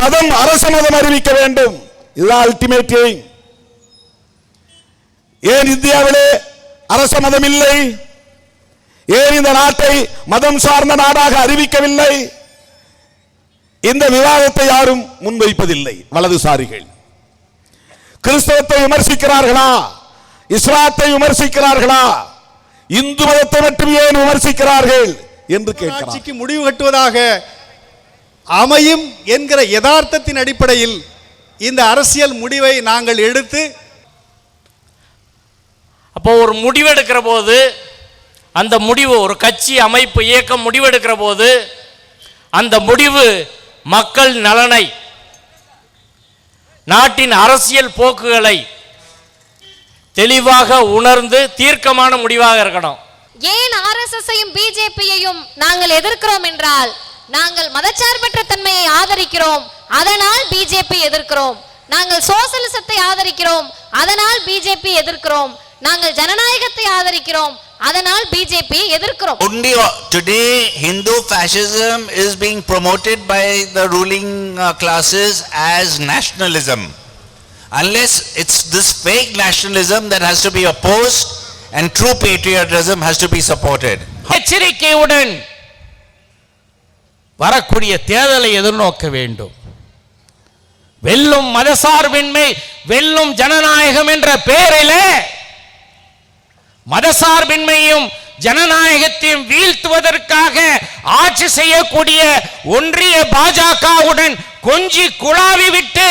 மதம் அரச மதம் அறிவிக்க வேண்டும். இதுதான் அல்டிமேட் எய்ம் ஏன் இந்தியாவிலே அரச மதம் இல்லை? ஏன் இந்த நாட்டை மதம் சார்ந்த நாடாக அறிவிக்கவில்லை? இந்த விவாதத்தை யாரும் முன்வைப்பதில்லை வலதுசாரிகள். கிறிஸ்தவத்தை விமர்சிக்கிறார்களா? இஸ்லாத்தை விமர்சிக்கிறார்களா? இந்து மதத்தை மட்டும் ஏன் விமர்சிக்கிறார்கள்? என்று கேட்கிறார். முடிவு கட்டுவதாக அமையும் என்கிற யதார்த்தத்தின் அடிப்படையில் இந்த அரசியல் முடிவை நாங்கள் எடுத்து அப்போ ஒரு முடிவெடுக்கிற போது அந்த முடிவு ஒரு கட்சி அமைப்பு இயக்கம் முடிவெடுக்கிற போது அந்த முடிவு மக்கள் நலனை நாட்டின் அரசியல் போக்குகளை தெளிவாக உணர்ந்து தீர்க்கமான முடிவாக இருக்கணும். ஏன் ஆர்எஸ்எஸ்ஸையும் பிஜேபியையும் நாங்கள் எதிர்க்கிறோம் என்றால் நாங்கள் மதச்சார்பற்ற தன்மையை ஆதரிக்கிறோம் அதனால் பிஜேபி எதிர்க்கிறோம் நாங்கள் சோசலிசத்தை ஆதரிக்கிறோம் அதனால் பிஜேபி எதிர்க்கிறோம் நாங்கள் ஜனநாயகத்தை ஆதரிக்கிறோம் அதனால் பிஜேபி எதிர்க்கிறோம் Only uh, today Hindu fascism is being promoted by the ruling uh, classes as nationalism. Unless it's this fake nationalism that has to be opposed and true patriotism has to be supported. எச்சரிக்கையுடன் வரக்கூடிய தேர்தலை எதிர்நோக்க வேண்டும். வெல்லும் மதசார்பின்மை வெல்லும் ஜனநாயகம் என்ற பெயரிலே மதசார்பின்மையும் ஜனநாயகத்தையும் வீழ்த்துவதற்காக ஆட்சி செய்யக்கூடிய ஒன்றிய பாஜகவுடன் கொஞ்சி குழாவி விட்டு